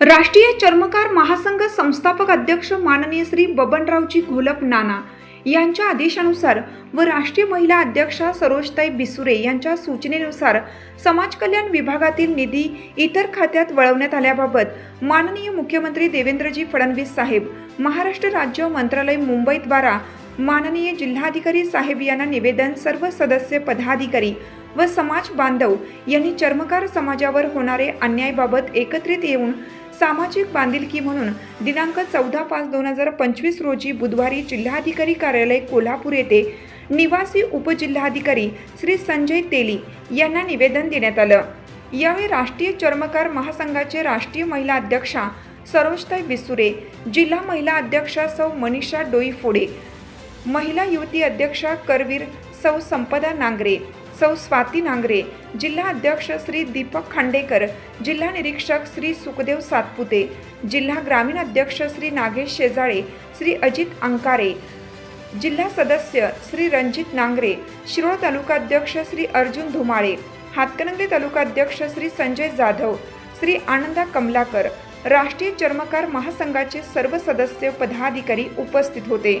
राष्ट्रीय चर्मकार महासंघ संस्थापक अध्यक्ष माननीय श्री बबनरावजी घोलप नाना यांच्या आदेशानुसार व राष्ट्रीय महिला अध्यक्षा सरोजताई बिसुरे यांच्या सूचनेनुसार समाज कल्याण विभागातील निधी इतर खात्यात वळवण्यात आल्याबाबत माननीय मुख्यमंत्री देवेंद्रजी फडणवीस साहेब महाराष्ट्र राज्य मंत्रालय मुंबईद्वारा माननीय जिल्हाधिकारी साहेब यांना निवेदन सर्व सदस्य पदाधिकारी व समाज बांधव यांनी चर्मकार समाजावर होणारे अन्यायाबाबत एकत्रित येऊन सामाजिक बांधिलकी म्हणून दिनांक चौदा पाच दोन हजार पंचवीस रोजी बुधवारी जिल्हाधिकारी कार्यालय कोल्हापूर येथे निवासी उपजिल्हाधिकारी श्री संजय तेली यांना निवेदन देण्यात आलं. यावेळी राष्ट्रीय चर्मकार महासंघाचे राष्ट्रीय महिला अध्यक्षा सरोजताई बिसुरे जिल्हा महिला अध्यक्षा सौ मनीषा डोईफोडे महिला युवती अध्यक्षा करवीर सौ संपदा नांगरे सौ स्वाती नांगरे जिल्हा अध्यक्ष श्री दीपक खांडेकर जिल्हा निरीक्षक श्री सुखदेव सातपुते जिल्हा ग्रामीण अध्यक्ष श्री नागेश शेजाळे श्री अजित अंकारे जिल्हा सदस्य श्री रणजित नांगरे शिरोळ तालुकाध्यक्ष श्री अर्जुन धुमाळे हातकणंगले तालुकाध्यक्ष श्री संजय जाधव श्री आनंदा कमलाकर राष्ट्रीय चर्मकार महासंघाचे सर्व सदस्य पदाधिकारी उपस्थित होते.